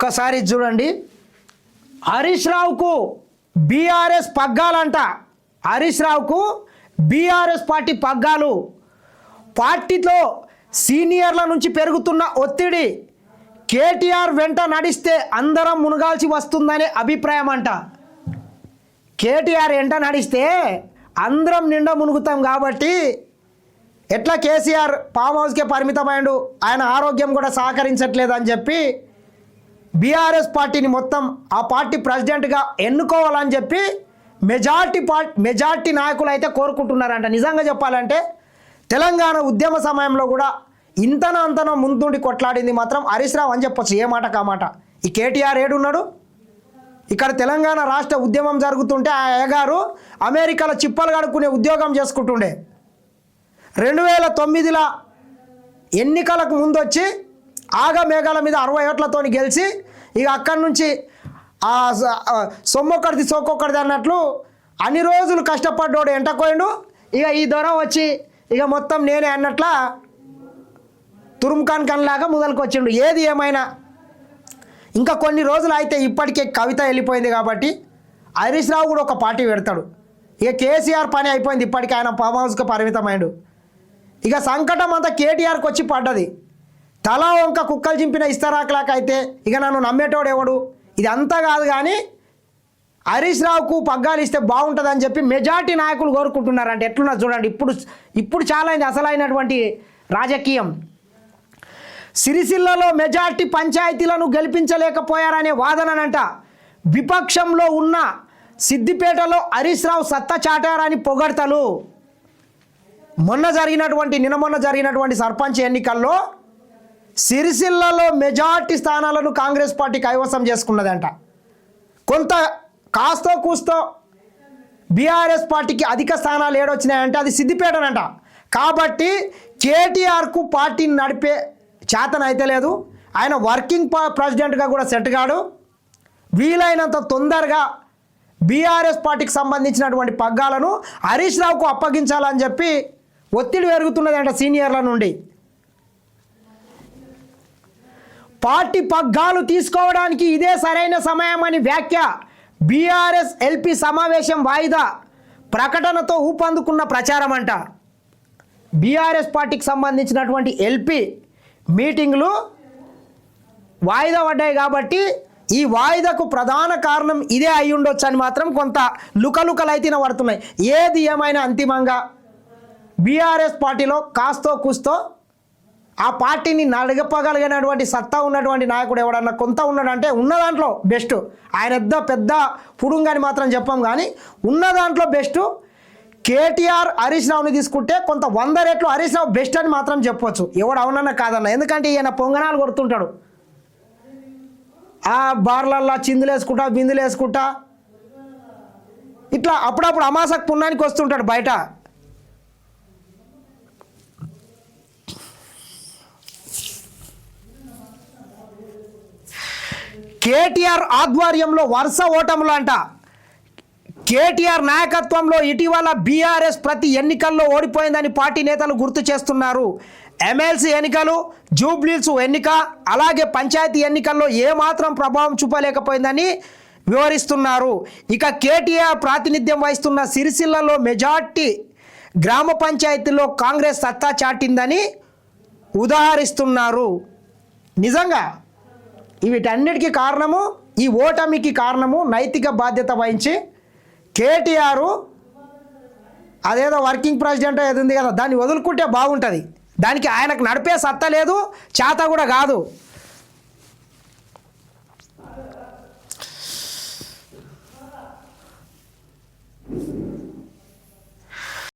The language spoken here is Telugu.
ఒక్కసారి చూడండి. హరీష్ రావుకు బీఆర్ఎస్ పగ్గాలంట. హరీష్ రావుకు బీఆర్ఎస్ పార్టీ పగ్గాలు. పార్టీలో సీనియర్ల నుంచి పెరుగుతున్న ఒత్తిడి కేటీఆర్ వెంట నడిస్తే అందరం మునగాల్సి వస్తుందనే అభిప్రాయం అంట కేటీఆర్ వెంట నడిస్తే అందరం నిండా మునుగుతాం కాబట్టి ఎట్లా కేసీఆర్ ఫామ్ హౌస్కే పరిమితమైండు ఆయన ఆరోగ్యం కూడా సహకరించట్లేదని చెప్పి బీఆర్ఎస్ పార్టీని మొత్తం ఆ పార్టీ ప్రెసిడెంట్గా ఎన్నుకోవాలని చెప్పి మెజార్టీ పార్ట్ మెజార్టీ నాయకులు అయితే కోరుకుంటున్నారంట. నిజంగా చెప్పాలంటే తెలంగాణ ఉద్యమ సమయంలో కూడా ఇంతన అంతనో ముందుండి కొట్లాడింది మాత్రం హరీష్ రావు అని చెప్పొచ్చు. ఏ మాట కామాట ఈ కేటీఆర్ ఏడున్నాడు? ఇక్కడ తెలంగాణ రాష్ట్ర ఉద్యమం జరుగుతుంటే ఆ అయ్యగారు అమెరికాలో చిప్పలు కడుక్కునే ఉద్యోగం చేసుకుంటుండే. రెండు వేల తొమ్మిదిలో ఎన్నికలకు ముందు వచ్చి ఆగమేఘాల మీద అరవై ఓట్లతో గెలిచి ఇక అక్కడి నుంచి ఆ సొమ్మొక్కడిది సోకొక్కడిది అన్నట్లు అన్ని రోజులు కష్టపడ్డోడు ఎంటకోయిండు ఇక ఈ దూరం వచ్చి ఇక మొత్తం నేనే అన్నట్ల తురుముఖాన్ కన్లాగా మొదలుకు వచ్చిండు ఏది ఏమైనా. ఇంకా కొన్ని రోజులు అయితే ఇప్పటికే కవిత వెళ్ళిపోయింది కాబట్టి హరీష్ రావు కూడా ఒక పార్టీ పెడతాడు. ఇక కేసీఆర్ పని అయిపోయింది ఇప్పటికే ఆయన ఫామ్ హౌస్కి పరిమితమైండు. ఇక సంకటం అంతా కేటీఆర్కి వచ్చి పడ్డది. తలా వంక కుక్కలు చింపిన ఇస్తరాకులాక ఇక నన్ను నమ్మేటోడు ఎవడు? ఇది అంతా కాదు కానీ హరీష్ రావుకు పగ్గాలు ఇస్తే బాగుంటుందని చెప్పి మెజార్టీ నాయకులు కోరుకుంటున్నారంటే. ఎట్లున్నా చూడండి. ఇప్పుడు ఇప్పుడు చాలా అయింది అసలైనటువంటి రాజకీయం. సిరిసిల్లలో మెజార్టీ పంచాయతీలను గెలిపించలేకపోయారనే వాదననంట. విపక్షంలో ఉన్న సిద్దిపేటలో హరీష్ రావు సత్తా చాటారని పొగడతలు. మొన్న జరిగినటువంటి నిన్న మొన్న జరిగినటువంటి సర్పంచ్ ఎన్నికల్లో సిరిసిల్లలో మెజార్టీ స్థానాలను కాంగ్రెస్ పార్టీ కైవసం చేసుకున్నదంట. కొంత కాస్తో కూస్తో బీఆర్ఎస్ పార్టీకి అధిక స్థానాలు ఏడొచ్చినాయంటే అది సిద్దిపేటనంట. కాబట్టి కేటీఆర్కు పార్టీని నడిపే చేతన అయితే లేదు. ఆయన వర్కింగ్ ప- ప్రెసిడెంట్గా కూడా సెట్ కాడు. వీలైనంత తొందరగా బీఆర్ఎస్ పార్టీకి సంబంధించినటువంటి పగ్గాలను హరీష్ రావుకు అప్పగించాలని చెప్పి ఒత్తిడి పెరుగుతున్నదంట సీనియర్ల నుండి. పార్టీ పగ్గాలు తీసుకోవడానికి ఇదే సరైన సమయం అని వ్యాఖ్య బీఆర్ఎస్ ఎల్పి సమావేశం వాయిదా ప్రకటనతో ఊపందుకున్న ప్రచారం అంట బీఆర్ఎస్ పార్టీకి సంబంధించినటువంటి ఎల్పి మీటింగ్లు వాయిదా పడ్డాయి కాబట్టి ఈ వాయిదాకు ప్రధాన కారణం ఇదే అయి ఉండొచ్చు అని మాత్రం కొంత లుకలుకలైతే పడుతున్నాయి. ఏది ఏమైనా అంతిమంగా బీఆర్ఎస్ పార్టీలో కాస్తో కూస్తో ఆ పార్టీని నడగపగలిగినటువంటి సత్తా ఉన్నటువంటి నాయకుడు ఎవడన్నా కొంత ఉన్నాడంటే ఉన్న దాంట్లో బెస్ట్. ఆయన పెద్ద పెద్ద పుడుంగని మాత్రం చెప్పాం కానీ ఉన్న దాంట్లో బెస్ట్. కేటీఆర్ హరీష్ రావుని తీసుకుంటే కొంత వంద రేట్లు హరీష్ రావు బెస్ట్ అని మాత్రం చెప్పొచ్చు. ఎవడు అవునన్నా కాదన్న. ఎందుకంటే ఈయన పొంగనాలు కొడుతుంటాడు. ఆ బార్లల్లా చిందులు వేసుకుంటా బిందులు వేసుకుంటా ఇట్లా అప్పుడప్పుడు అమాసక్ పుణ్యానికి వస్తుంటాడు బయట. కేటీఆర్ ఆధ్వర్యంలో వరుస ఓటములు అంట. కేటీఆర్ నాయకత్వంలో ఇటీవల బీఆర్ఎస్ ప్రతి ఎన్నికల్లో ఓడిపోయిందని పార్టీ నేతలు గుర్తు చేస్తున్నారు. ఎమ్మెల్సీ ఎన్నికలు జూబ్లీస్ ఎన్నిక అలాగే పంచాయతీ ఎన్నికల్లో ఏమాత్రం ప్రభావం చూపలేకపోయిందని వివరిస్తున్నారు. ఇక కేటీఆర్ ప్రాతినిధ్యం వహిస్తున్న సిరిసిల్లలో మెజార్టీ గ్రామ పంచాయతీలో కాంగ్రెస్ సత్తా చాటిందని ఉదాహరిస్తున్నారు. నిజంగా వీటన్నిటికీ కారణము ఈ ఓటమికి కారణము నైతిక బాధ్యత వహించి కేటీఆర్ అదేదో వర్కింగ్ ప్రెసిడెంట్ ఏది ఉంది కదా దాన్ని వదులుకుంటే బాగుంటుంది. దానికి ఆయనకు నడిపే సత్తా లేదు చేత కూడా కాదు.